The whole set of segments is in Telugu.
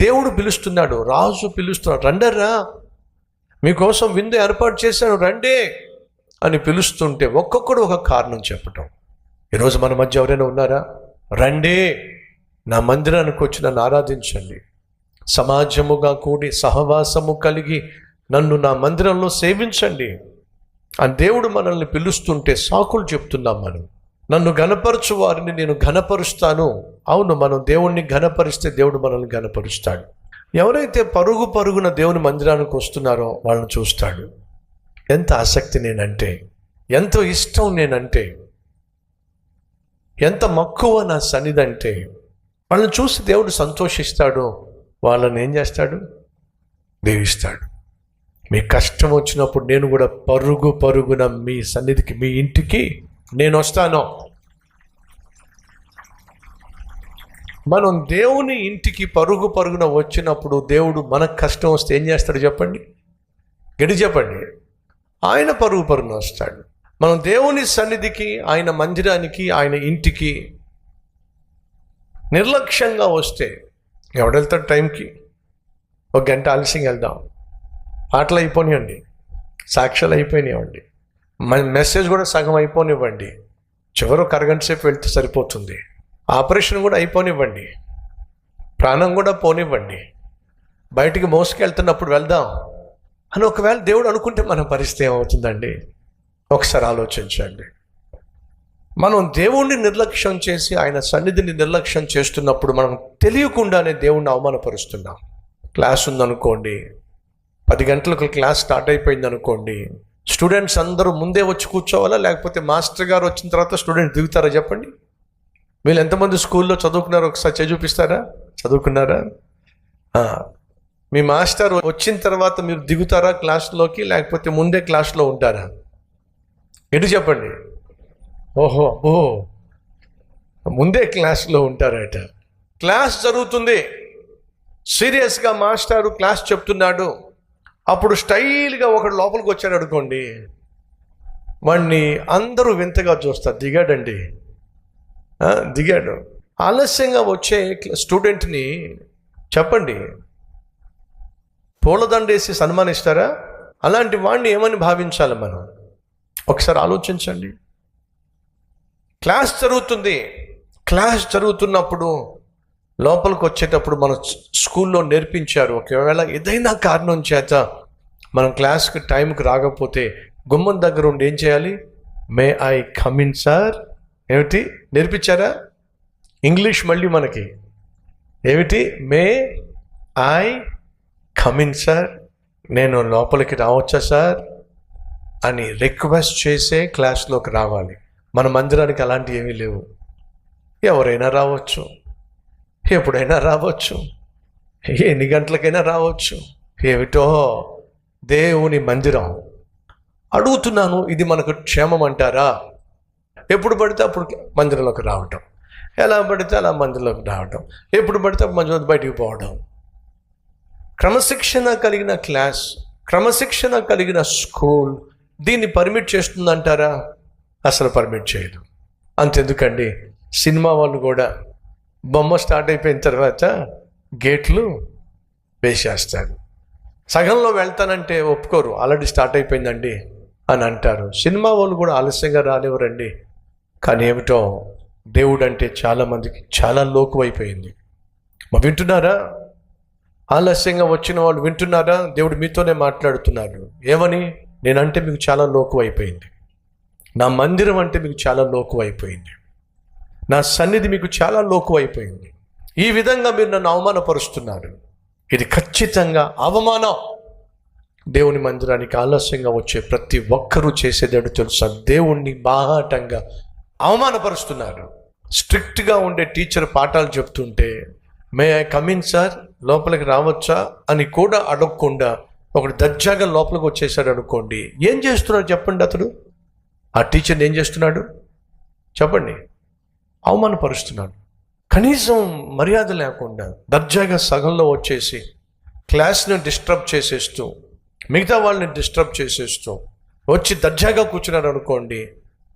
దేవుడు పిలుస్తున్నాడు రాజు పిలుస్తున్నాడు రండర్రా మీకోసం విందు ఏర్పాటు చేశాను రండే అని పిలుస్తుంటే ఒక్కొక్కడు ఒక కారణం చెప్పటం. ఈరోజు మన మధ్య ఎవరైనా ఉన్నారా? రండే నా మందిరానికి వచ్చి నన్ను ఆరాధించండి. సమాజముగా కూడి సహవాసము కలిగి నన్ను నా మందిరంలో సేవించండి. అని దేవుడు మనల్ని పిలుస్తుంటే సాకులు చెప్తున్నాం మనం. నన్ను ఘనపరచు వారిని నేను ఘనపరుస్తాను. అవును మనం దేవుణ్ణి ఘనపరిస్తే దేవుడు మనల్ని ఘనపరుస్తాడు. ఎవరైతే పరుగు పరుగున దేవుని మందిరానికి వస్తున్నారో వాళ్ళని చూస్తాడు. ఎంత ఆసక్తి నేనంటే ఎంతో ఇష్టం నేనంటే ఎంత మక్కువ నా సన్నిధంటే వాళ్ళని చూసి దేవుడు సంతోషిస్తాడు. వాళ్ళని ఏం చేస్తాడు? దీవిస్తాడు. మీ కష్టం వచ్చినప్పుడు నేను కూడా పరుగు పరుగున మీ సన్నిధికి మీ ఇంటికి నేను వస్తాను. మనం దేవుని ఇంటికి పరుగు పరుగున వచ్చినప్పుడు దేవుడు మనకు కష్టం వస్తే ఏం చేస్తాడు చెప్పండి? గడి చెప్పండి. ఆయన పరుగు పరుగున వస్తాడు. మనం దేవుని సన్నిధికి ఆయన మందిరానికి ఆయన ఇంటికి నిర్లక్ష్యంగా వస్తే ఎవడెళ్తాడు టైంకి? ఒక గంట ఆలస్యం వెళ్దాం. పాటలు అయిపోనివ్వండి. సాక్ష్యాలు అయిపోయినాయండి మన మెసేజ్ కూడా సగం అయిపోనివ్వండి. చివరి ఒక అరగంట సేపు వెళ్తే సరిపోతుంది. ఆపరేషన్ కూడా అయిపోనివ్వండి. ప్రాణం కూడా పోనివ్వండి. బయటికి మోసుకెళ్తున్నప్పుడు వెళ్దాం. అని ఒకవేళ దేవుడు అనుకుంటే మన పరిస్థితి ఏమవుతుందండి? ఒకసారి ఆలోచించండి. మనం దేవుణ్ణి నిర్లక్ష్యం చేసి ఆయన సన్నిధిని నిర్లక్ష్యం చేస్తున్నప్పుడు మనం తెలియకుండానే దేవుణ్ణి అవమానపరుస్తున్నాం. క్లాస్ ఉందనుకోండి. పది గంటలకు క్లాస్ స్టార్ట్ అయిపోయింది అనుకోండి స్టూడెంట్స్ అందరూ ముందే వచ్చి కూర్చోవాలా? లేకపోతే మాస్టర్ గారు వచ్చిన తర్వాత స్టూడెంట్స్ దిగుతారా చెప్పండి? వీళ్ళు ఎంతమంది స్కూల్లో చదువుకున్నారో? ఒకసారి చేయి చూపిస్తారా? చదువుకున్నారా? మీ మాస్టర్ వచ్చిన తర్వాత మీరు దిగుతారా క్లాస్లోకి? లేకపోతే ముందే క్లాస్లో ఉంటారా? ఎటు చెప్పండి? ఓహో ఓ ముందే క్లాస్లో ఉంటారట. క్లాస్ జరుగుతుంది. సీరియస్గా మాస్టారు క్లాస్ చెప్తున్నాడు. అప్పుడు స్టైల్గా ఒకడు లోపలికి వచ్చాడు అనుకోండి. వాడిని అందరూ వింతగా చూస్తారు. దిగాడండి. దిగాడు. ఆలస్యంగా వచ్చే స్టూడెంట్ని చెప్పండి. పూలదండేసి సన్మానిస్తారా? అలాంటి వాడిని ఏమని భావించాలి మనం? ఒకసారి ఆలోచించండి. క్లాస్ జరుగుతుంది. క్లాస్ జరుగుతున్నప్పుడు లోపలికి వచ్చేటప్పుడు మన స్కూల్లో నేర్పించారు. ఒకవేళ ఏదైనా కారణం చేత మనం క్లాస్కి టైంకి రాకపోతే గుమ్మం దగ్గర ఉండి ఏం చేయాలి? May I come in sir. ఏమిటి? నేర్పించారా? ఇంగ్లీష్ మళ్ళీ మనకి. ఏమిటి? May I come in sir. నేను లోపలికి రావచ్చా సార్? అని రిక్వెస్ట్ చేసే క్లాస్లోకి రావాలి. మన మందిరానికి అలాంటివి ఏమీ లేవు. ఎవరైనా రావచ్చు. ఎప్పుడైనా రావచ్చు. ఎన్ని గంటలకైనా రావచ్చు. ఏమిటో? దేవుని మందిరం. అడుగుతున్నాను ఇది మనకు క్షేమం అంటారా? ఎప్పుడు పడితే అప్పుడు మందిరంలోకి రావటం. ఎలా పడితే అలా మందిరంలోకి రావటం. ఎప్పుడు పడితే అప్పుడు మందిరం బయటికి పోవడం క్రమశిక్షణ కలిగిన క్లాస్ క్రమశిక్షణ కలిగిన స్కూల్ దీన్ని పర్మిట్ చేస్తుందంటారా? అసలు పర్మిట్ చేయదు. అంతెందుకండి సినిమా వాళ్ళు కూడా బొమ్మ స్టార్ట్ అయిపోయిన తర్వాత గేట్లు వేసేస్తారు. సగంలో వెళ్తానంటే ఒప్పుకోరు ఆల్రెడీ స్టార్ట్ అయిపోయిందండి అని అంటారు. సినిమా వాళ్ళు కూడా ఆలస్యంగా రానివ్వరండి. కానీ ఏమిటో దేవుడు అంటే చాలామందికి చాలా లోకు అయిపోయింది మా వింటున్నారా? ఆలస్యంగా వచ్చిన వాళ్ళు వింటున్నారా? దేవుడు మీతోనే మాట్లాడుతున్నాడు. ఏమని? నేనంటే మీకు చాలా లోకు అయిపోయింది నా మందిరం అంటే మీకు చాలా లోకు అయిపోయింది నా సన్నిధి మీకు చాలా లోకు అయిపోయింది ఈ విధంగా మీరు నన్ను అవమానపరుస్తున్నారు. ఇది ఖచ్చితంగా అవమానం. దేవుని మందిరానికి ఆలస్యంగా వచ్చే ప్రతి ఒక్కరూ చేసేదాడు తెలుసా? దేవుణ్ణి బాహాటంగా అవమానపరుస్తున్నారు. స్ట్రిక్ట్గా ఉండే టీచర్ పాఠాలు చెప్తుంటే మే ఐ కమిన్ సార్ లోపలికి రావచ్చా? అని కూడా అడగకుండా ఒకడు దర్జాగా లోపలికి వచ్చేసాడు అనుకోండి. ఏం చేస్తున్నాడు చెప్పండి అతడు. ఆ టీచర్ని ఏం చేస్తున్నాడు? చెప్పండి. అవమానపరుస్తున్నాడు. కనీసం మర్యాద లేకుండా దర్జాగా సగంలో వచ్చేసి క్లాస్ని డిస్టర్బ్ చేసేస్తూ మిగతా వాళ్ళని డిస్టర్బ్ చేసేస్తూ వచ్చి దర్జాగా కూర్చున్నాడు అనుకోండి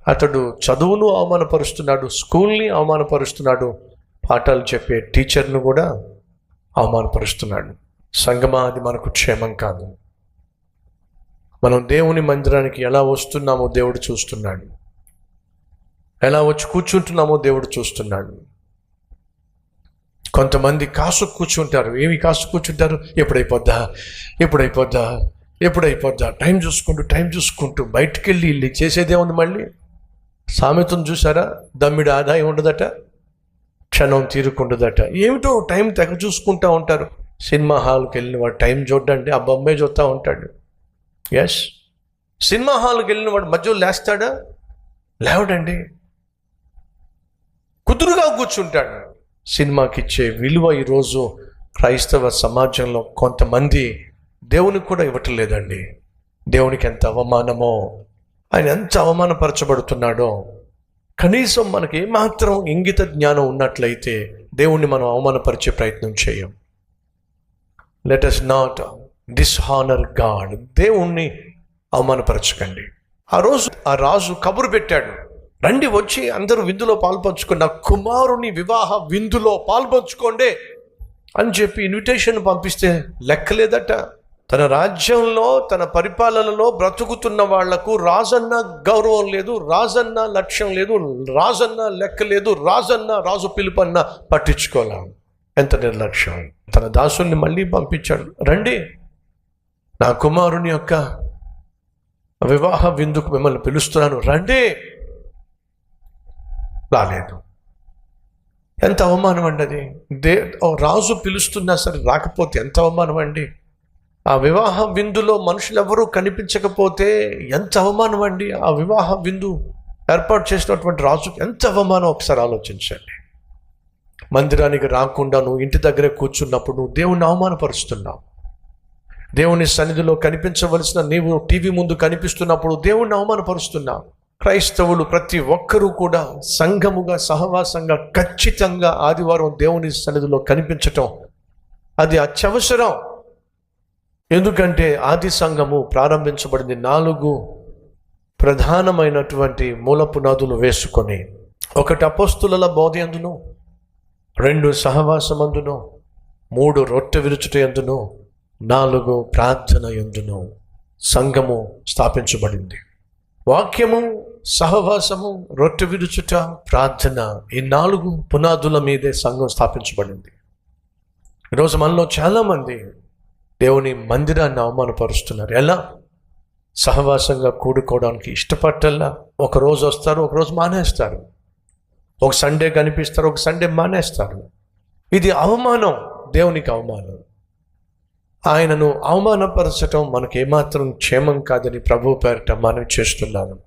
అతడు చదువును అవమానపరుస్తున్నాడు స్కూల్ని అవమానపరుస్తున్నాడు పాఠాలు చెప్పే టీచర్ను కూడా అవమానపరుస్తున్నాడు. సంగమా అది మనకు క్షేమం కాదు. మనం దేవుని మందిరానికి ఎలా వస్తున్నామో దేవుడు చూస్తున్నాడు. ఎలా వచ్చి కూర్చుంటున్నామో దేవుడు చూస్తున్నాడు. కొంతమంది కాసు కూర్చుంటారు. ఏమి కాసు కూర్చుంటారు? ఎప్పుడైపోద్దా? ఎప్పుడైపోద్దా? ఎప్పుడైపోద్దా? టైం చూసుకుంటూ టైం చూసుకుంటూ బయటికి వెళ్ళి వెళ్ళి చేసేదే ఉంది మళ్ళీ. సామెతను చూసారా దమ్మిడి ఆదాయం ఉండదట క్షణం తీరుకుండదట. ఏమిటో టైం తెగ చూసుకుంటూ ఉంటారు. సినిమా హాల్కి వెళ్ళిన వాడు టైం చూడండి ఆ బొమ్మే చూస్తూ ఉంటాడు. ఎస్ సినిమా హాల్కి వెళ్ళిన వాడు మధ్యలో లేస్తాడా? లేవడండి. కుదురుగా కూర్చుంటాడు. సినిమాకి ఇచ్చే విలువ ఈరోజు క్రైస్తవ సమాజంలో కొంతమంది దేవునికి కూడా ఇవ్వటం లేదండి. దేవునికి ఎంత అవమానమో ఆయన ఎంత అవమానపరచబడుతున్నాడో. కనీసం మనకి ఏమాత్రం ఇంగిత జ్ఞానం ఉన్నట్లయితే దేవుణ్ణి మనం అవమానపరిచే ప్రయత్నం చేయం. Let us not dishonour God దేవుణ్ణి అవమానపరచకండి. ఆ రోజు ఆ రాజు కబురు పెట్టాడు. రండి వచ్చి అందరూ విందులో పాల్పంచుకోండి నా కుమారుని వివాహ విందులో పాల్పంచుకోండి అని చెప్పి ఇన్విటేషన్ పంపిస్తే లెక్కలేదట. తన రాజ్యంలో తన పరిపాలనలో బ్రతుకుతున్న వాళ్ళకు రాజన్న గౌరవం లేదు రాజన్న లక్ష్యం లేదు రాజన్న లెక్క లేదు రాజన్న రాజు పిలుపన్న పట్టించుకోలేం. ఎంత నిర్లక్ష్యం. తన దాసుల్ని మళ్ళీ పంపించాడు. రండి. నా కుమారుని యొక్క వివాహ విందుకు మిమ్మల్ని పిలుస్తున్నాను. రండి. రాలేదు. ఎంత అవమానం అండి అది? దే ఓ రాజు పిలుస్తున్నా సరే రాకపోతే ఎంత అవమానం అండి? ఆ వివాహ విందులో మనుషులెవరూ కనిపించకపోతే ఎంత అవమానం అండి? ఆ వివాహ విందు ఏర్పాటు చేసినటువంటి రాజుకి ఎంత అవమానం? ఒకసారి ఆలోచించండి. మందిరానికి రాకుండా నువ్వు ఇంటి దగ్గరే కూర్చున్నప్పుడు నువ్వు దేవుణ్ణి అవమానపరుస్తున్నావు. దేవుని సన్నిధిలో కనిపించవలసిన నీవు టీవీ ముందు కనిపిస్తున్నప్పుడు దేవుణ్ణి అవమానపరుస్తున్నావు. క్రైస్తవులు ప్రతి ఒక్కరూ కూడా సంఘముగా సహవాసంగా ఖచ్చితంగా ఆదివారం దేవుని సన్నిధిలో కనిపించటం అది అత్యవసరం. ఎందుకంటే ఆది సంఘము ప్రారంభించబడింది నాలుగు ప్రధానమైనటువంటి మూల పునాదులు వేసుకొని ఒకటి అపోస్తుల బోధ ఎందును రెండు సహవాసమందును మూడు రొట్టె విరుచుట ఎందును నాలుగు ప్రార్థన ఎందును సంఘము స్థాపించబడింది. వాక్యము సహవాసము రొట్టె విరుచుట ప్రార్థన ఈ నాలుగు పునాదుల మీదే సంఘం స్థాపించబడింది. ఈరోజు మనలో చాలామంది దేవుని మందిరాన్ని అవమానపరుస్తున్నారు. ఎలా? సహవాసంగా కూడుకోవడానికి ఇష్టపట్టల్లా? ఒక రోజు వస్తారు ఒక రోజు మానేస్తారు. ఒక సండే కనిపిస్తారు ఒక సండే మానేస్తారు. ఇది అవమానం దేవునికి అవమానం. ఆయనను అవమానపరచటం మనకు ఏమాత్రం క్షేమం కాదని ప్రభు పేరిట మనం చేస్తున్నాను.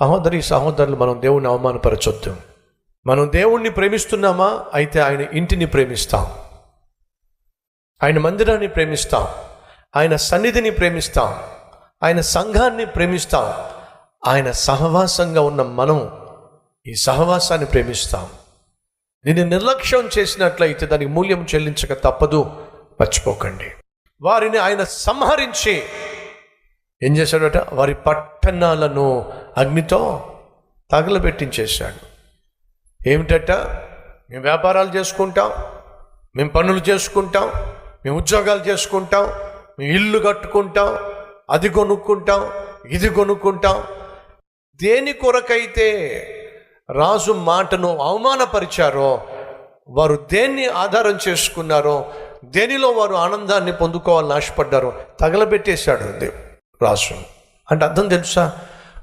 సహోదరి సహోదరులు మనం దేవుణ్ణి అవమానపరచొద్దు. మనం దేవుణ్ణి ప్రేమిస్తున్నామా? అయితే ఆయన ఇంటిని ప్రేమిస్తాం. ఆయన మందిరాన్ని ప్రేమిస్తాం. ఆయన సన్నిధిని ప్రేమిస్తాం. ఆయన సంఘాన్ని ప్రేమిస్తాం. ఆయన సహవాసంగా ఉన్న మనం ఈ సహవాసాన్ని ప్రేమిస్తాం. దీన్ని నిర్లక్ష్యం చేసినట్లయితే దానికి మూల్యం చెల్లించక తప్పదు. మర్చిపోకండి. వారిని ఆయన సంహరించి ఏం చేశాడట? వారి పట్టణాలను అగ్నితో తగలబెట్టించేశాడు. ఏమిటట? మేము వ్యాపారాలు చేసుకుంటాం. మేము పనులు చేసుకుంటాం. మేము ఉద్యోగాలు చేసుకుంటాం మేము ఇల్లు కట్టుకుంటాం అది కొనుక్కుంటాం ఇది కొనుక్కుంటాం. దేని కొరకైతే రాజు మాటను అవమానపరిచారో వారు దేన్ని ఆధారం చేసుకున్నారో దేనిలో వారు ఆనందాన్ని పొందుకోవాలని ఆశపడ్డారో తగలబెట్టేశాడు దేవుడు రాజు. అంటే అర్థం తెలుసా?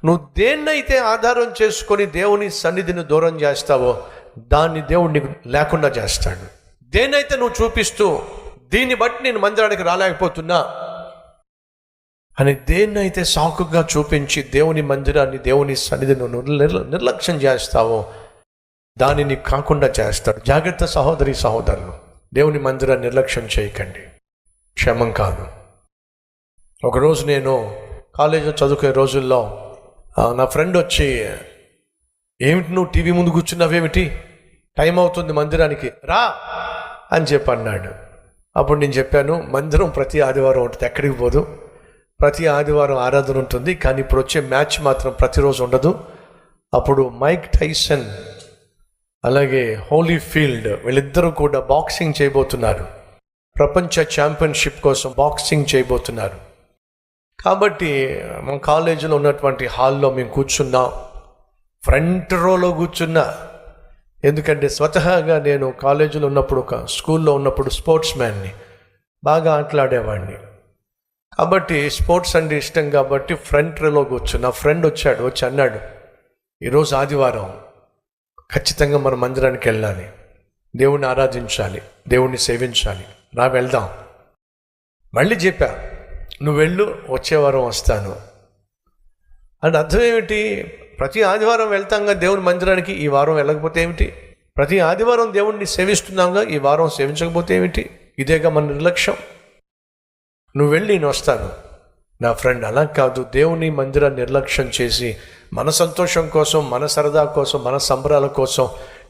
నువ్వు దేన్నైతే ఆధారం చేసుకొని దేవుని సన్నిధిని దూరం చేస్తావో దాన్ని దేవుడు నీకు లేకుండా చేస్తాడు. దేన్నైతే నువ్వు చూపిస్తూ దీన్ని బట్టి నేను మందిరానికి రాలేకపోతున్నా. అని దేన్నైతే సాకుగా చూపించి దేవుని మందిరాన్ని దేవుని సన్నిధిని నువ్వు నిర్లక్ష్యం చేస్తావో దానిని కాకుండా చేస్తాడు. జాగ్రత్త సహోదరి సహోదరులు దేవుని మందిరాన్ని నిర్లక్ష్యం చేయకండి. క్షమం కాదు. ఒకరోజు నేను కాలేజీలో చదువుకునే రోజుల్లో నా ఫ్రెండ్ వచ్చి ఏమిటి నువ్వు టీవీ ముందు కూర్చున్నావేమిటి? టైం అవుతుంది మందిరానికి రా అని చెప్పి అన్నాడు అప్పుడు నేను చెప్పాను మందిరం ప్రతి ఆదివారం ఉంటుంది ఎక్కడికి పోదు. ప్రతి ఆదివారం ఆరాధన ఉంటుంది కానీ ఇప్పుడు వచ్చే మ్యాచ్ మాత్రం ప్రతిరోజు ఉండదు. అప్పుడు మైక్ టైసన్ అలాగే హోలీ ఫీల్డ్ వీళ్ళిద్దరూ కూడా బాక్సింగ్ చేయబోతున్నారు. ప్రపంచ ఛాంపియన్షిప్ కోసం బాక్సింగ్ చేయబోతున్నారు. కాబట్టి మా కాలేజీలో ఉన్నటువంటి హాల్లో మేము కూర్చున్నాం. ఫ్రంట్ రోలో కూర్చున్నా. ఎందుకంటే స్వతహాగా నేను కాలేజీలో ఉన్నప్పుడు ఒక స్కూల్లో ఉన్నప్పుడు స్పోర్ట్స్ మ్యాన్ని బాగా ఆటలాడేవాడిని. కాబట్టి స్పోర్ట్స్ అంటే ఇష్టం కాబట్టి ఫ్రంట్ రోలో నా ఫ్రెండ్ వచ్చాడు వచ్చి అన్నాడు ఈరోజు ఆదివారం ఖచ్చితంగా మన మందిరానికి వెళ్ళాలి. దేవుణ్ణి ఆరాధించాలి దేవుణ్ణి సేవించాలి. రా వెళ్దాం. మళ్ళీ చెప్పా నువ్వు వెళ్ళు వచ్చే వారం వస్తాను. అండ్ అర్థం ఏమిటి? ప్రతి ఆదివారం వెళ్తాంగా దేవుని మందిరానికి ఈ వారం వెళ్ళకపోతే ఏమిటి? ప్రతి ఆదివారం దేవుణ్ణి సేవిస్తున్నాంగా ఈ వారం సేవించకపోతే ఏమిటి? ఇదేగా మన నిర్లక్ష్యం. నువ్వు వెళ్ళి నేను వస్తాను. నా ఫ్రెండ్ అలా కాదు. దేవుని మందిరాన్ని నిర్లక్ష్యం చేసి మన సంతోషం కోసం మన సరదా కోసం మన సంబరాల కోసం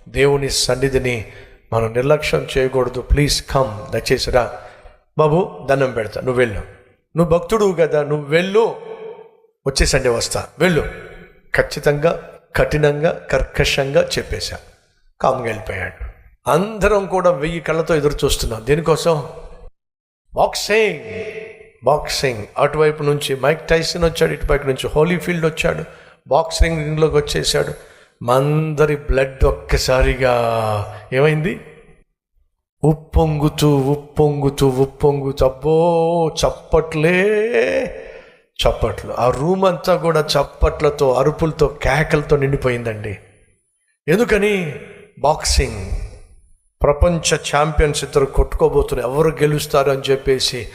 దేవుని సన్నిధిని మనం నిర్లక్ష్యం చేయకూడదు. ప్లీజ్ కమ్ దయచేసి రా. బాబు దండం పెడతా. నువ్వు వెళ్ళు. నువ్వు భక్తుడు కదా. నువ్వు వెళ్ళు. వచ్చే సండే వస్తా. వెళ్ళు. ఖచ్చితంగా కఠినంగా కర్కశంగా చెప్పేశా. కామ్గా వెళ్ళిపోయాడు. అందరం కూడా వెయ్యి కళ్ళతో ఎదురు చూస్తున్నాం. దీనికోసం? బాక్సింగ్. బాక్సింగ్. అటువైపు నుంచి మైక్ టైసన్ వచ్చాడు ఇటువైపు నుంచి హోలీఫీల్డ్ వచ్చాడు బాక్సింగ్ రింగ్లోకి వచ్చేసాడు మందరి బ్లడ్ ఒక్కసారిగా ఏమైంది? ఉప్పొంగుతూ ఉప్పొంగుతూ ఉప్పొంగుతూ. అబ్బో చప్పట్లే. చప్పట్లు. ఆ రూమ్ అంతా కూడా చప్పట్లతో అరుపులతో కేకలతో నిండిపోయిందండి. ఎందుకని? బాక్సింగ్. ప్రపంచ ఛాంపియన్స్ ఇద్దరు కొట్టుకోబోతున్నారు. ఎవరు గెలుస్తారు అని చెప్పేసి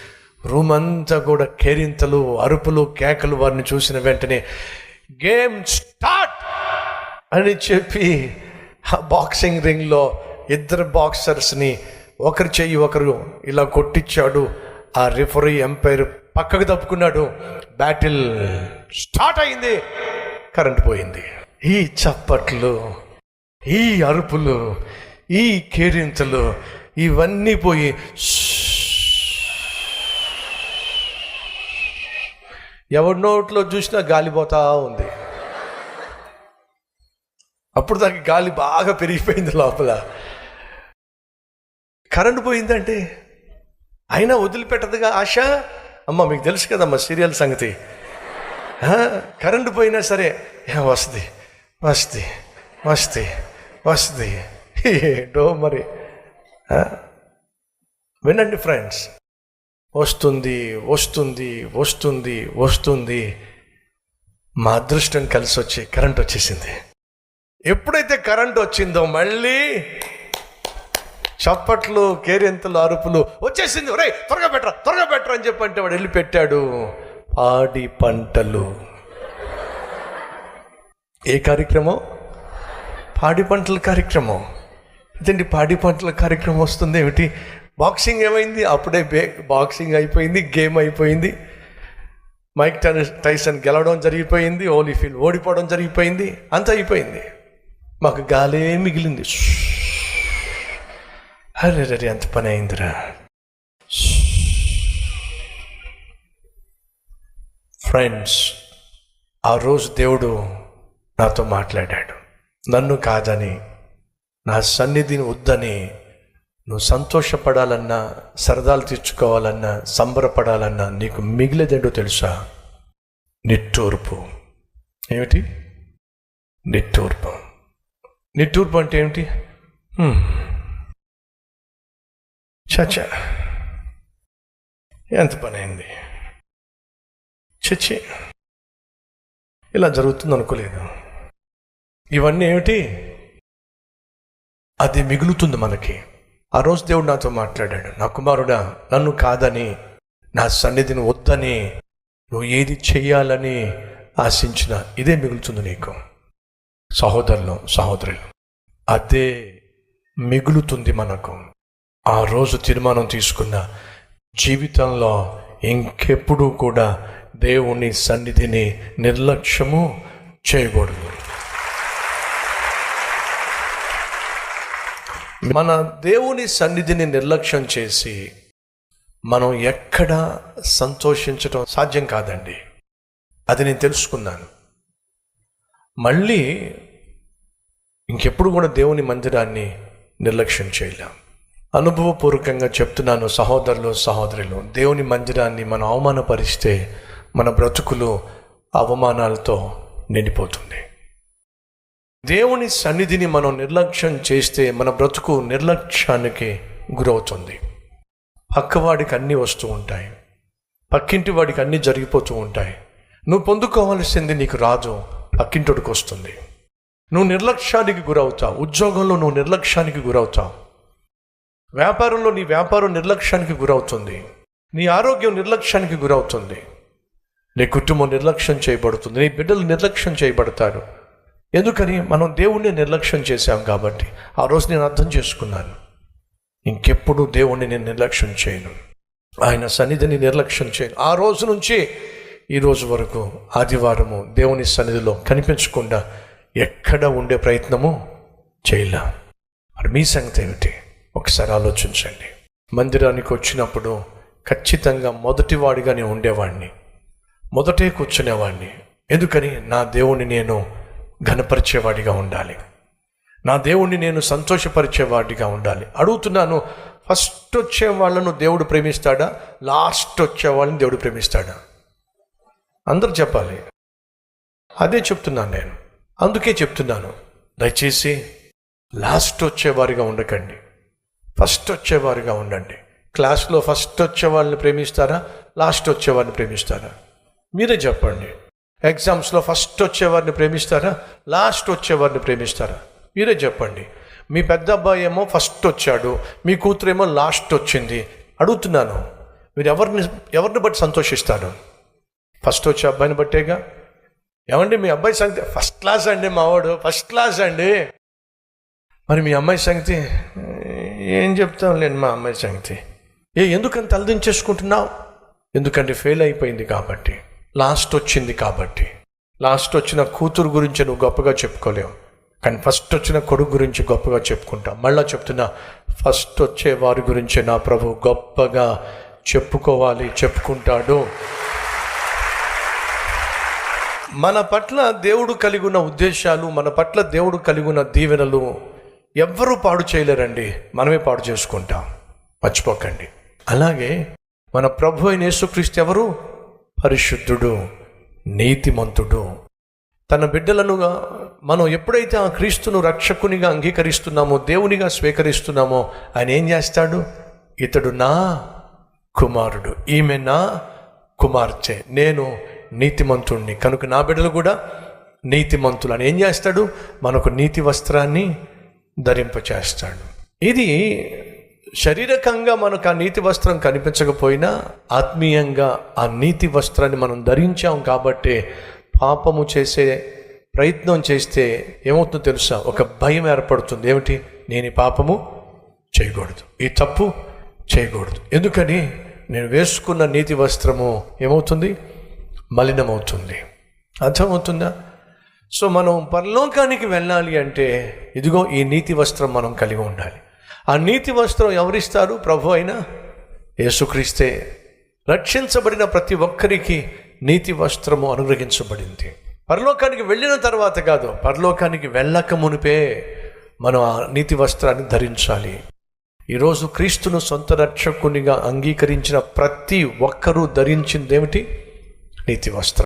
రూమ్ అంతా కూడా కేరింతలు అరుపులు కేకలు వారిని చూసిన వెంటనే గేమ్ స్టార్ట్! అని చెప్పి ఆ బాక్సింగ్ రింగ్లో ఇద్దరు బాక్సర్స్ని ఒకరి చెయ్యి ఒకరు ఇలా కొట్టించాడు. ఆ రిఫరీ ఎంపైర్ పక్కకు తప్పుకున్నాడు. బ్యాటిల్ స్టార్ట్ అయింది. కరెంట్ పోయింది. ఈ చప్పట్లు ఈ అరుపులు ఈ కేరింతలు ఇవన్నీ పోయి ఎవరి నోట్లో చూసినా గాలిపోతా ఉంది. అప్పుడు దానికి గాలి బాగా పెరిగిపోయింది లోపల. కరెంట్ పోయిందంటే అయినా వదిలిపెట్టదుగా ఆశ? అమ్మ మీకు తెలుసు కదమ్మా సీరియల్ సంగతి. కరెంటు పోయినా సరే వస్తుంది వస్తుంది వస్తుంది వస్తుంది. ఏంటో మరి. వినండి ఫ్రెండ్స్. వస్తుంది వస్తుంది వస్తుంది వస్తుంది. మా అదృష్టం కలిసి వచ్చి కరెంట్ వచ్చేసింది ఎప్పుడైతే కరెంట్ వచ్చిందో మళ్ళీ చప్పట్లు కేరింతలు అరుపులు వచ్చేసింది. ఒరే త్వరగా పెట్టరా త్వరగా పెట్టరా అని చెప్పంటే వాడు వెళ్ళి పెట్టాడు. పాడి పంటలు. ఏ కార్యక్రమం? పాడి పంటల కార్యక్రమం. ఇదండి పాడి పంటల కార్యక్రమం వస్తుంది ఏమిటి? బాక్సింగ్ ఏమైంది? అప్పుడే బే బాక్సింగ్ అయిపోయింది గేమ్ అయిపోయింది. మైక్ టైసన్- టైసన్ గెలవడం జరిగిపోయింది. ఓలీఫీల్డ్ ఓడిపోవడం జరిగిపోయింది. అంత అయిపోయింది. మాకు గాలే మిగిలింది. అరే రే ఎంత పని అయిందిరా ఫ్రెండ్స్ ఆ రోజు దేవుడు నాతో మాట్లాడాడు నన్ను కాదని నా సన్నిధిని వద్దని నువ్వు సంతోషపడాలన్నా సరదాలు తీర్చుకోవాలన్నా సంబరపడాలన్నా నీకు మిగిలేదేంటో తెలుసా నిట్టూర్పు ఏమిటి నిట్టూర్పు నిట్టూర్పు అంటే ఏమిటి చచ్చ ఎంత పని అయింది చచ్చి ఇలా జరుగుతుంది అనుకోలేదు ఇవన్నీ ఏమిటి? అది మిగులుతుంది మనకి. ఆ రోజు దేవుడు నాతో మాట్లాడాడు. నా కుమారుడా నన్ను కాదని నా సన్నిధిని వద్దని నువ్వు ఏది చెయ్యాలని ఆశించిన ఇదే మిగులుతుంది నీకు. సహోదరులు సహోదరులు అదే మిగులుతుంది మనకు. ఆ రోజు తీర్మానం తీసుకున్న జీవితంలో ఇంకెప్పుడు కూడా దేవుని సన్నిధిని నిర్లక్ష్యము చేయకూడదు. మన దేవుని సన్నిధిని నిర్లక్ష్యం చేసి మనం ఎక్కడ సంతోషించటం సాధ్యం కాదండి. అది నేను తెలుసుకున్నాను. మళ్ళీ ఇంకెప్పుడు కూడా దేవుని మందిరాన్ని నిర్లక్ష్యం చేయలేం. అనుభవపూర్వకంగా చెప్తున్నాను సహోదరులు సహోదరులు దేవుని మందిరాన్ని మనం అవమానపరిస్తే మన బ్రతుకులు అవమానాలతో నిండిపోతుంది. దేవుని సన్నిధిని మనం నిర్లక్ష్యం చేస్తే మన బ్రతుకు నిర్లక్ష్యానికి గురవుతుంది. పక్కవాడికి అన్నీ వస్తూ ఉంటాయి. పక్కింటి వాడికి అన్నీ జరిగిపోతూ ఉంటాయి. నువ్వు పొందుకోవాల్సింది నీకు రాదు పక్కింటోడికి వస్తుంది. నువ్వు నిర్లక్ష్యానికి గురవుతావు ఉద్యోగంలో నువ్వు నిర్లక్ష్యానికి గురవుతావు. వ్యాపారంలో నీ వ్యాపారం నిర్లక్ష్యానికి గురవుతుంది. నీ ఆరోగ్యం నిర్లక్ష్యానికి గురవుతుంది. నీ కుటుంబం నిర్లక్ష్యం చేయబడుతుంది. నీ బిడ్డలు నిర్లక్ష్యం చేయబడతారు. ఎందుకని? మనం దేవుణ్ణి నిర్లక్ష్యం చేశాం కాబట్టి. ఆ రోజు నేను అర్థం చేసుకున్నాను. ఇంకెప్పుడు దేవుణ్ణి నేను నిర్లక్ష్యం చేయను. ఆయన సన్నిధిని నిర్లక్ష్యం చేయను. ఆ రోజు నుంచి ఈ రోజు వరకు ఆదివారము దేవుని సన్నిధిలో కనిపించకుండా ఎక్కడ ఉండే ప్రయత్నము చేయలే. మరి మీ సంగతి ఏమిటి? ఒకసారి ఆలోచించండి. మందిరానికి వచ్చినప్పుడు ఖచ్చితంగా మొదటివాడిగా నేను ఉండేవాడిని మొదటే కూర్చునేవాడిని ఎందుకని? నా దేవుణ్ణి నేను ఘనపరిచేవాడిగా ఉండాలి. నా దేవుణ్ణి నేను సంతోషపరిచేవాడిగా ఉండాలి. అడుగుతున్నాను ఫస్ట్ వచ్చే వాళ్ళను దేవుడు ప్రేమిస్తాడా? లాస్ట్ వచ్చే వాళ్ళని దేవుడు ప్రేమిస్తాడా? అందరు చెప్పాలి. అదే చెప్తున్నాను నేను. అందుకే చెప్తున్నాను. దయచేసి లాస్ట్ వచ్చేవారిగా ఉండకండి. ఫస్ట్ వచ్చేవారుగా ఉండండి. క్లాస్లో ఫస్ట్ వచ్చే వాళ్ళని ప్రేమిస్తారా? లాస్ట్ వచ్చేవారిని ప్రేమిస్తారా? మీరే చెప్పండి. ఎగ్జామ్స్లో ఫస్ట్ వచ్చేవారిని ప్రేమిస్తారా? లాస్ట్ వచ్చేవారిని ప్రేమిస్తారా? మీరే చెప్పండి. మీ పెద్ద అబ్బాయి ఏమో ఫస్ట్ వచ్చాడు మీ కూతురేమో లాస్ట్ వచ్చింది అడుగుతున్నాను. మీరు ఎవరిని ఎవరిని బట్టి సంతోషిస్తారు? ఫస్ట్ వచ్చే అబ్బాయిని బట్టేగా? ఏమండి మీ అబ్బాయి సంగతి ఫస్ట్ క్లాస్ అండి మావాడు ఫస్ట్ క్లాస్ అండి. మరి మీ అమ్మాయి సంగతి ఏం చెప్తాంలేండి మా అమ్మాయి సంగతి? ఏ ఎందుకని తలదించేసుకుంటున్నావు ఎందుకంటే ఫెయిల్ అయిపోయింది కాబట్టి లాస్ట్ వచ్చింది కాబట్టి. లాస్ట్ వచ్చిన కూతురు గురించి నువ్వు గొప్పగా చెప్పుకోలేవు. కానీ ఫస్ట్ వచ్చిన కొడుకు గురించి గొప్పగా చెప్పుకుంటా. మళ్ళా చెప్తున్నా ఫస్ట్ వచ్చే వారి గురించి నా ప్రభు గొప్పగా చెప్పుకోవాలి చెప్పుకుంటాడు. మన పట్ల దేవుడు కలిగి ఉన్న ఉద్దేశాలు మన పట్ల దేవుడు కలిగి ఉన్న దీవెనలు ఎవ్వరూ పాడు చేయలేరండి. మనమే పాడు చేసుకుంటాం. మర్చిపోకండి. అలాగే మన ప్రభు అయిన యేసుక్రీస్తు ఎవరు? పరిశుద్ధుడు నీతిమంతుడు. తన బిడ్డలనుగా మనం ఎప్పుడైతే ఆ క్రీస్తును రక్షకునిగా అంగీకరిస్తున్నామో దేవునిగా స్వీకరిస్తున్నామో ఆయన ఏం చేస్తాడు? ఇతడు నా కుమారుడు. ఈమె నా కుమార్తె. నేను నీతిమంతుణ్ణి. కనుక నా బిడ్డలు కూడా నీతిమంతులు అని ఏం చేస్తాడు? మనకు నీతి వస్త్రాన్ని ధరింపచేస్తాడు. ఇది శరీరకంగా మనకు ఆ నీతి వస్త్రం కనిపించకపోయినా ఆత్మీయంగా ఆ నీతి వస్త్రాన్ని మనం ధరించాం కాబట్టి పాపము చేసే ప్రయత్నం చేస్తే ఏమవుతుందో తెలుసా? ఒక భయం ఏర్పడుతుంది. ఏమిటి? నేను ఈ పాపము చేయకూడదు. ఈ తప్పు చేయకూడదు. ఎందుకని? నేను వేసుకున్న నీతి వస్త్రము ఏమవుతుంది? మలినమవుతుంది. అర్థమవుతుందా? సో మనం పరలోకానికి వెళ్ళాలి అంటే ఇదిగో ఈ నీతి వస్త్రం మనం కలిగి ఉండాలి. ఆ నీతి వస్త్రం ఎవరిస్తారు? ప్రభు అయినా యేసుక్రీస్తే. రక్షించబడిన ప్రతి ఒక్కరికి నీతి వస్త్రము అనుగ్రహించబడింది. పరలోకానికి వెళ్ళిన తర్వాత కాదు పరలోకానికి వెళ్ళక మునిపే మనం ఆ నీతి వస్త్రాన్ని ధరించాలి. ఈరోజు క్రీస్తును సొంత రక్షకునిగా అంగీకరించిన ప్రతి ఒక్కరూ ధరించింది ఏమిటి నీతి వస్త్రం.